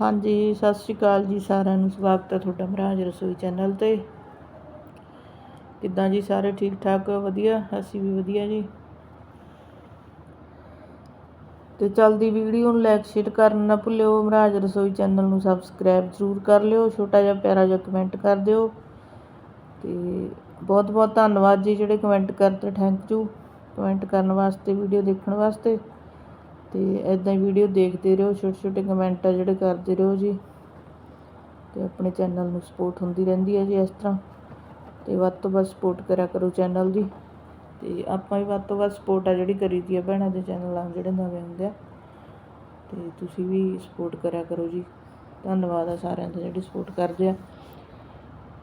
ਹਾਂਜੀ, ਸਤਿ ਸ਼੍ਰੀ ਅਕਾਲ ਜੀ ਸਾਰਿਆਂ ਨੂੰ। ਸਵਾਗਤ ਹੈ ਤੁਹਾਡਾ ਮਹਾਰਾਜ ਰਸੋਈ ਚੈਨਲ ਤੇ। ਕਿੱਦਾਂ ਜੀ ਸਾਰੇ ਠੀਕ ਠਾਕ? ਵਧੀਆ? ਅਸੀਂ ਵੀ ਵਧੀਆ ਜੀ। ਤੇ ਚੱਲਦੀ ਵੀਡੀਓ ਨੂੰ ਲਾਈਕ ਸ਼ੇਅਰ ਕਰਨਾ ਨਾ ਭੁੱਲਿਓ। ਮਹਾਰਾਜ ਰਸੋਈ ਚੈਨਲ ਨੂੰ ਸਬਸਕ੍ਰਾਈਬ ਜ਼ਰੂਰ ਕਰ ਲਿਓ। ਛੋਟਾ ਜਿਹਾ ਪਿਆਰਾ ਜਿਹਾ ਕਮੈਂਟ ਕਰ ਦਿਓ। ਤੇ ਬਹੁਤ ਬਹੁਤ ਧੰਨਵਾਦ ਜੀ ਜਿਹੜੇ ਕਮੈਂਟ ਕਰਦੇ ਥੈਂਕ ਯੂ ਕਮੈਂਟ ਕਰਨ ਵਾਸਤੇ ਵੀਡੀਓ ਦੇਖਣ ਵਾਸਤੇ। ਤੇ ਐਦਾਂ ਹੀ ਵੀਡੀਓ ਦੇਖਦੇ ਰਹੋ, ਛੋਟੇ ਛੋਟੇ ਕਮੈਂਟ ਆ ਜਿਹੜੇ ਕਰਦੇ ਰਹੋ ਜੀ। ਤੇ ਆਪਣੇ ਚੈਨਲ ਨੂੰ ਸਪੋਰਟ ਹੁੰਦੀ ਰਹਿੰਦੀ ਹੈ ਜੀ ਇਸ ਤਰ੍ਹਾਂ। ਤੇ ਵੱਧ ਤੋਂ ਵੱਧ ਸਪੋਰਟ ਕਰਿਆ ਕਰੋ ਚੈਨਲ ਦੀ। ਤੇ ਆਪਾਂ ਵੀ ਵੱਧ ਤੋਂ ਵੱਧ ਸਪੋਰਟ ਆ ਜਿਹੜੀ ਕਰੀਦੀ ਆ ਭੈਣਾਂ ਦੇ ਚੈਨਲ ਆ ਜਿਹੜੇ ਨਵੇਂ ਹੁੰਦੇ ਆ। ਤੇ ਤੁਸੀਂ ਵੀ ਸਪੋਰਟ ਕਰਿਆ ਕਰੋ ਜੀ। ਧੰਨਵਾਦ ਆ ਸਾਰਿਆਂ ਦਾ ਜਿਹੜੇ ਸਪੋਰਟ ਕਰਦੇ ਆ।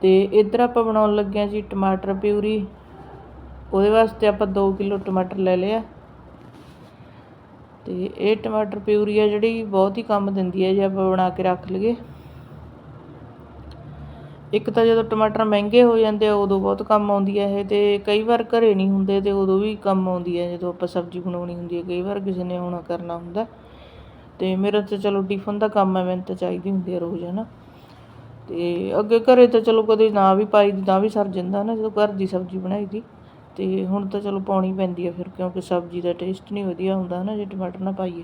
ਤੇ ਇੱਧਰ ਆਪਾਂ ਬਣਾਉਣ ਲੱਗੇ ਆ ਜੀ ਟਮਾਟਰ ਪਿਊਰੀ। ਉਹਦੇ ਵਾਸਤੇ ਆਪਾਂ 2 ਕਿਲੋ ਟਮਾਟਰ ਲੈ ਲਿਆ ਅਤੇ ਇਹ ਟਮਾਟਰ ਪਿਊਰੀ ਆ ਜਿਹੜੀ, ਬਹੁਤ ਹੀ ਕੰਮ ਦਿੰਦੀ ਹੈ ਜੇ ਆਪਾਂ ਬਣਾ ਕੇ ਰੱਖ ਲਈਏ। ਇੱਕ ਤਾਂ ਜਦੋਂ ਟਮਾਟਰ ਮਹਿੰਗੇ ਹੋ ਜਾਂਦੇ ਆ, ਉਦੋਂ ਬਹੁਤ ਕੰਮ ਆਉਂਦੀ ਹੈ ਇਹ ਤੇ ਕਈ ਵਾਰ ਘਰੇ ਨਹੀਂ ਹੁੰਦੇ ਤੇ ਉਦੋਂ ਵੀ ਕੰਮ ਆਉਂਦੀ ਹੈ ਜਦੋਂ ਆਪਾਂ ਸਬਜ਼ੀ ਬਣਾਉਣੀ ਹੁੰਦੀ ਹੈ ਕਈ ਵਾਰ ਕਿਸੇ ਨੇ ਆਉਣਾ ਕਰਨਾ ਹੁੰਦਾ। ਤੇ ਮੇਰਾ ਤਾਂ ਚਲੋ ਟਿਫਨ ਦਾ ਕੰਮ ਹੈ ਮੈਨੂੰ ਤਾਂ ਚਾਹੀਦੀ ਹੁੰਦੀ ਹੈ ਰੋਜ਼ ਹੈ ਨਾ ਤੇ ਅੱਗੇ ਘਰੇ ਤਾਂ ਚਲੋ ਕਦੇ ਨਾ ਵੀ ਪਾਈ ਦੀ ਤਾਂ ਵੀ ਸਰ ਜਾਂਦਾ ਨਾ, ਜਦੋਂ ਘਰ ਦੀ ਸਬਜ਼ੀ ਬਣਾਈ ਦੀ। ਅਤੇ ਹੁਣ ਤਾਂ ਚਲੋ ਪਾਉਣੀ ਪੈਂਦੀ ਹੈ ਫਿਰ, ਕਿਉਂਕਿ ਸਬਜ਼ੀ ਦਾ ਟੇਸਟ ਨਹੀਂ ਵਧੀਆ ਹੁੰਦਾ ਨਾ ਜੇ ਟਮਾਟਰ ਨਾ ਪਾਈਏ।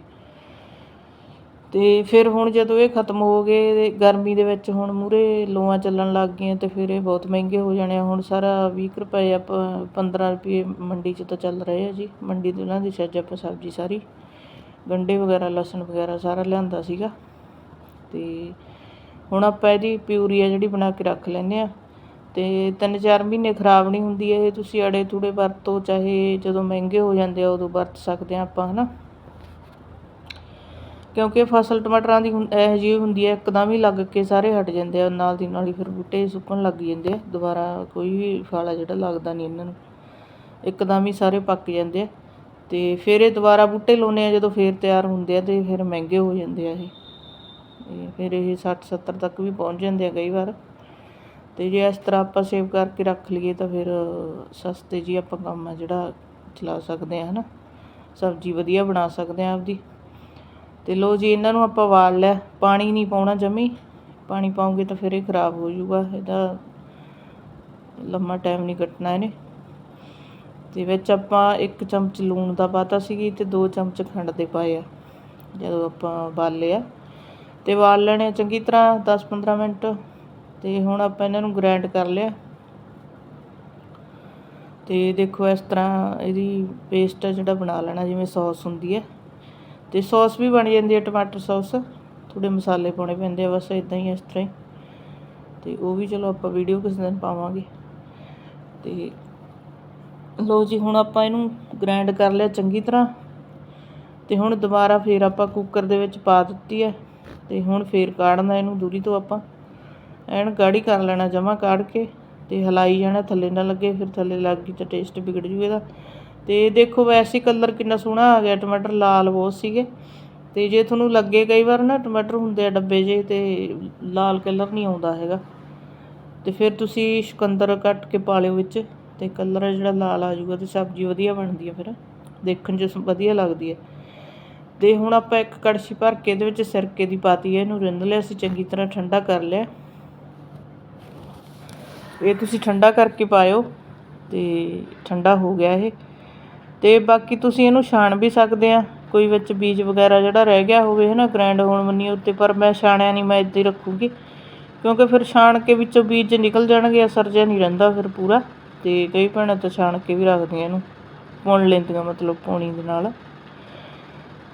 ਅਤੇ ਫਿਰ ਹੁਣ ਜਦੋਂ ਇਹ ਖਤਮ ਹੋ ਗਏ ਤੇ ਗਰਮੀ ਦੇ ਵਿੱਚ ਹੁਣ ਮੂਹਰੇ ਲੋਆਂ ਚੱਲਣ ਲੱਗ ਗਈਆਂ ਅਤੇ ਫਿਰ ਇਹ ਬਹੁਤ ਮਹਿੰਗੇ ਹੋ ਜਾਣੇ ਆ। ਹੁਣ ਸਾਰਾ 20 ਰੁਪਏ ਆਪਾਂ 15 ਰੁਪਏ ਮੰਡੀ 'ਚ ਤਾਂ ਚੱਲ ਰਹੇ ਆ ਜੀ। ਮੰਡੀ ਦੇ ਉਹਨਾਂ ਦੀ ਛੱਜ ਆਪਾਂ ਸਬਜ਼ੀ ਸਾਰੀ। ਗੰਡੇ ਵਗੈਰਾ, ਲਸਣ ਵਗੈਰਾ ਸਾਰਾ ਲਿਆਂਦਾ ਸੀਗਾ। ਅਤੇ ਹੁਣ ਆਪਾਂ ਇਹਦੀ ਪਿਊਰੀ ਆ ਜਿਹੜੀ ਬਣਾ ਕੇ ਰੱਖ ਲੈਂਦੇ ਆ। ਅਤੇ ਤਿੰਨ ਚਾਰ ਮਹੀਨੇ ਖਰਾਬ ਨਹੀਂ ਹੁੰਦੀ ਇਹ। ਤੁਸੀਂ ਅੜੇ ਥੂੜੇ ਵਰਤੋ, ਚਾਹੇ ਜਦੋਂ ਮਹਿੰਗੇ ਹੋ ਜਾਂਦੇ ਆ, ਉਦੋਂ ਵਰਤ ਸਕਦੇ ਹਾਂ ਆਪਾਂ ਹੈ ਨਾ ਕਿਉਂਕਿ ਫਸਲ ਟਮਾਟਰਾਂ ਦੀ ਹੁੰ- ਇਹੋ ਜਿਹੀ ਹੁੰਦੀ ਹੈ, ਇੱਕਦਮ ਹੀ ਲੱਗ ਕੇ ਸਾਰੇ ਹਟ ਜਾਂਦੇ ਆ, ਨਾਲ ਦੀ ਨਾਲ ਹੀ ਫਿਰ ਬੂਟੇ ਸੁੱਕਣ ਲੱਗ ਜਾਂਦੇ ਆ। ਦੁਬਾਰਾ ਕੋਈ ਵੀ ਫਲ ਆ ਜਿਹੜਾ ਲੱਗਦਾ ਨਹੀਂ ਇਹਨਾਂ ਨੂੰ। ਇੱਕਦਮ ਹੀ ਸਾਰੇ ਪੱਕ ਜਾਂਦੇ ਆ। ਅਤੇ ਫਿਰ ਇਹ ਦੁਬਾਰਾ ਬੂਟੇ ਲਾਉਨੇ ਆ, ਜਦੋਂ ਫੇਰ ਤਿਆਰ ਹੁੰਦੇ ਆ ਅਤੇ ਫਿਰ ਮਹਿੰਗੇ ਹੋ ਜਾਂਦੇ ਆ ਇਹ। ਇਹ ਫਿਰ ਇਹ 60 70 ਤੱਕ ਵੀ ਪਹੁੰਚ ਜਾਂਦੇ ਆ ਕਈ ਵਾਰ। ਅਤੇ ਜੇ ਇਸ ਤਰ੍ਹਾਂ ਆਪਾਂ ਸੇਵ ਕਰਕੇ ਰੱਖ ਲਈਏ ਤਾਂ ਫਿਰ ਸਸਤੇ ਜੀ ਆਪਾਂ ਕੰਮ ਆ ਜਿਹੜਾ ਚਲਾ ਸਕਦੇ ਹਾਂ ਹੈ ਨਾ ਸਬਜ਼ੀ ਵਧੀਆ ਬਣਾ ਸਕਦੇ ਹਾਂ ਆਪਦੀ। ਅਤੇ ਲਓ ਜੀ, ਇਹਨਾਂ ਨੂੰ ਆਪਾਂ ਵਾਲ ਲਿਆ ਪਾਣੀ ਨਹੀਂ ਪਾਉਣਾ ਜਮੀ। ਪਾਣੀ ਪਾਉਂਗੇ ਤਾਂ ਫਿਰ ਇਹ ਖਰਾਬ ਹੋ ਜਾਊਗਾ, ਇਹਦਾ ਲੰਮਾ ਟਾਈਮ ਨਹੀਂ ਕੱਟਣਾ ਇਹਨੇ। ਤੇ ਵਿੱਚ ਆਪਾਂ ਇੱਕ ਚਮਚ ਲੂਣ ਦਾ ਪਾਤਾ ਸੀਗੀ ਤੇ ਦੋ ਚਮਚ ਖੰਡ ਦੇ ਪਾਏ ਆ, ਜਦੋਂ ਆਪਾਂ ਬਾਲੇ ਆ। ਤੇ ਬਾਲ ਲੈਣੇ ਚੰਗੀ ਤਰ੍ਹਾਂ 10-15 ਮਿੰਟ। ਤੇ ਹੁਣ ਆਪਾਂ ਇਹਨਾਂ ਨੂੰ ਗ੍ਰਾਈਂਡ ਕਰ ਲਿਆ। ਤੇ ਦੇਖੋ ਇਸ ਤਰ੍ਹਾਂ ਇਹਦੀ ਪੇਸਟ ਜਿਹੜਾ ਬਣਾ ਲੈਣਾ, ਜਿਵੇਂ ਸੌਸ ਹੁੰਦੀ ਹੈ। ਤੇ ਸੌਸ ਵੀ ਬਣ ਜਾਂਦੀ ਹੈ ਟਮਾਟਰ ਸੌਸ ਥੋੜੇ ਮਸਾਲੇ ਪਾਉਣੇ ਪੈਂਦੇ ਆ, ਬਸ ਇਦਾਂ ਹੀ ਇਸ ਤਰ੍ਹਾਂ ਹੀ। ਤੇ ਉਹ ਵੀ ਚਲੋ ਆਪਾਂ ਵੀਡੀਓ ਕਿਸੇ ਦਿਨ ਪਾਵਾਂਗੇ। ਤੇ ਲੋ ਜੀ, ਹੁਣ ਆਪਾਂ ਇਹਨੂੰ ਗ੍ਰਾਈਂਡ ਕਰ ਲਿਆ ਚੰਗੀ ਤਰ੍ਹਾਂ। ਤੇ ਹੁਣ ਦੁਬਾਰਾ ਫੇਰ ਆਪਾਂ ਕੁੱਕਰ ਦੇ ਵਿੱਚ ਪਾ ਦਿੱਤੀ ਹੈ। ਤੇ ਹੁਣ ਫੇਰ ਕਾੜਨਾ ਇਹਨੂੰ ਦੂਰੀ ਤੋਂ ਆਪਾਂ। ਐਨ ਗਾੜੀ ਕਰ ਲੈਣਾ ਜਮਾ ਕਾੜ ਕੇ ਤੇ ਹਲਾਈ ਜਾਣਾ, ਥੱਲੇ ਨਾ ਲੱਗੇ, ਫਿਰ ਥੱਲੇ ਲੱਗ ਗਈ ਤਾਂ ਟੇਸਟ ਵਿਗੜ ਜੂ ਇਹਦਾ। ਤੇ ਦੇਖੋ ਵੈਸੇ ਕਲਰ ਕਿੰਨਾ ਸੋਹਣਾ ਆ ਗਿਆ, ਟਮਾਟਰ ਲਾਲ ਬਹੁਤ ਸੀਗੇ। ਤੇ ਜੇ ਤੁਹਾਨੂੰ ਲੱਗੇ ਕਈ ਵਾਰ ਨਾ ਟਮਾਟਰ ਹੁੰਦੇ ਆ ਡੱਬੇ ਜੇ ਤੇ ਲਾਲ ਕਲਰ ਨਹੀਂ ਆਉਂਦਾ ਹੈਗਾ। ਤੇ ਫਿਰ ਤੁਸੀਂ ਸ਼ਿਕੰਦਰ ਕੱਟ ਕੇ ਪਾ ਲਿਓ ਵਿੱਚ ਤੇ ਕਲਰ ਜਿਹੜਾ ਲਾਲ ਆ ਜਾਊਗਾ ਤੇ ਸਬਜ਼ੀ ਵਧੀਆ ਬਣਦੀ ਹੈ ਫਿਰ। ਦੇਖਣ 'ਚ ਵਧੀਆ ਲੱਗਦੀ ਹੈ ਤੇ ਹੁਣ ਆਪਾਂ ਇੱਕ ਕੜਛੀ ਭਰ ਕੇ ਇਹਦੇ ਵਿੱਚ ਸਿਰਕੇ ਦੀ ਪਾਤੀ ਹੈ ਇਹਨੂੰ ਰਿੰਨ ਲਿਆ ਸੀ ਚੰਗੀ ਤਰ੍ਹਾਂ ਠੰਡਾ ਕਰ ਲਿਆ। ਇਹ ਤੁਸੀਂ ਠੰਡਾ ਕਰਕੇ ਪਾਇਓ ਤੇ ਠੰਡਾ ਹੋ ਗਿਆ ਇਹ। ਤੇ ਬਾਕੀ ਤੁਸੀਂ ਇਹਨੂੰ ਛਾਣ ਵੀ ਸਕਦੇ ਆ। ਕੋਈ ਵਿੱਚ ਬੀਜ ਵਗੈਰਾ ਜਿਹੜਾ ਰਹਿ ਗਿਆ ਹੋਵੇ ਹੈ ਨਾ ਗ੍ਰੈਂਡ ਹੋਣ ਮੰਨੀ ਉੱਤੇ, ਪਰ ਮੈਂ ਛਾਣਿਆ ਨਹੀਂ, ਮੈਂ ਇੱਦਾਂ ਹੀ ਰੱਖੂਗੀ। ਕਿਉਂਕਿ ਫਿਰ ਛਾਣ ਕੇ ਵਿੱਚੋਂ ਬੀਜ ਨਿਕਲ ਜਾਣਗੇ ਅਸਰ ਜਿਹਾ ਨਹੀਂ ਰਹਿੰਦਾ ਫਿਰ ਪੂਰਾ। ਤੇ ਕਈ ਭੈਣਾਂ ਤਾਂ ਛਾਣ ਕੇ ਵੀ ਰੱਖਦੀਆਂ ਇਹਨੂੰ, ਪੁਣ ਲੈਂਦੀਆਂ ਮਤਲਬ ਪੌਣੀ ਦੇ ਨਾਲ।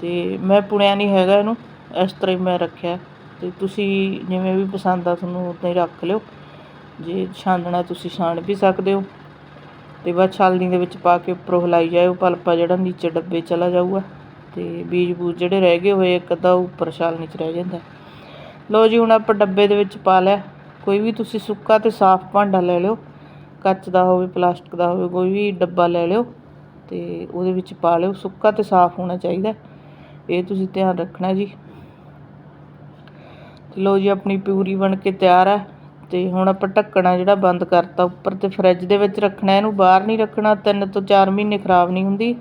ਤੇ ਮੈਂ ਪੁਣਿਆ ਨਹੀਂ ਹੈਗਾ ਇਹਨੂੰ, ਇਸ ਤਰ੍ਹਾਂ ਹੀ ਮੈਂ ਰੱਖਿਆ। ਤੇ ਤੁਸੀਂ ਜਿਵੇਂ ਵੀ ਪਸੰਦ ਆ, ਤੁਹਾਨੂੰ ਉਦਾਂ ਹੀ ਰੱਖ ਲਿਓ। ਜੇ ਛਾਨਣਾ ਤੁਸੀਂ ਛਾਣ ਵੀ ਸਕਦੇ ਹੋ। ਤੇ ਬਸ ਛਾਲਣੀ ਦੇ ਵਿੱਚ ਪਾ ਕੇ ਉੱਪਰੋਂ ਹਿਲਾਈ ਜਾਇਓ। ਪਲਪਾ ਜਿਹੜਾ ਨੀਚੇ ਡੱਬੇ ਚਲਾ ਜਾਊਗਾ। ਤੇ ਬੀਜ ਬੂਜ ਜਿਹੜੇ ਰਹਿ ਗਏ ਹੋਏ, ਇੱਕ ਅੱਧਾ ਉੱਪਰ ਛਾਲਣੀ 'ਚ ਰਹਿ ਜਾਂਦਾ। ਲਓ ਜੀ, ਹੁਣ ਆਪਾਂ ਡੱਬੇ ਦੇ ਵਿੱਚ ਪਾ ਲਿਆ। ਕੋਈ ਵੀ ਤੁਸੀਂ ਸੁੱਕਾ ਤੇ ਸਾਫ਼ ਭਾਂਡਾ ਲੈ ਲਿਓ। ਕੱਚ ਦਾ ਹੋਵੇ, ਪਲਾਸਟਿਕ ਦਾ ਹੋਵੇ, ਕੋਈ ਵੀ ਡੱਬਾ ਲੈ ਲਿਓ। ਤੇ ਉਹਦੇ ਵਿੱਚ ਪਾ ਲਿਓ। ਸੁੱਕਾ ਤੇ ਸਾਫ਼ ਹੋਣਾ ਚਾਹੀਦਾ। ਇਹ ਤੁਸੀਂ ਧਿਆਨ ਰੱਖਣਾ ਜੀ। ਲਓ ਜੀ, ਆਪਣੀ ਪਿਊਰੀ ਬਣ ਕੇ ਤਿਆਰ ਹੈ ਅਤੇ ਹੁਣ ਆਪਾਂ ਢੱਕਣਾ ਜਿਹੜਾ ਬੰਦ ਕਰਤਾ, ਉੱਪਰ ਅਤੇ ਫਰਿੱਜ ਦੇ ਵਿੱਚ ਰੱਖਣਾ, ਇਹਨੂੰ ਬਾਹਰ ਨਹੀਂ ਰੱਖਣਾ, ਤਿੰਨ ਤੋਂ ਚਾਰ ਮਹੀਨੇ ਖਰਾਬ ਨਹੀਂ ਹੁੰਦੀ।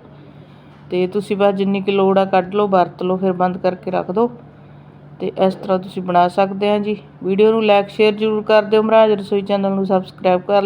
ਅਤੇ ਤੁਸੀਂ ਬਸ ਜਿੰਨੀ ਕੁ ਲੋੜ ਆ ਕੱਢ ਲਓ, ਵਰਤ ਲਓ, ਫਿਰ ਬੰਦ ਕਰਕੇ ਰੱਖ ਦਿਓ ਅਤੇ ਇਸ ਤਰ੍ਹਾਂ ਤੁਸੀਂ ਬਣਾ ਸਕਦੇ ਆ ਜੀ। ਵੀਡੀਓ ਨੂੰ ਲਾਈਕ ਸ਼ੇਅਰ ਜ਼ਰੂਰ ਕਰ ਦਿਓ। ਮਹਾਰਾਜ ਰਸੋਈ ਚੈਨਲ ਨੂੰ ਸਬਸਕ੍ਰਾਈਬ ਕਰ ਲਿਓ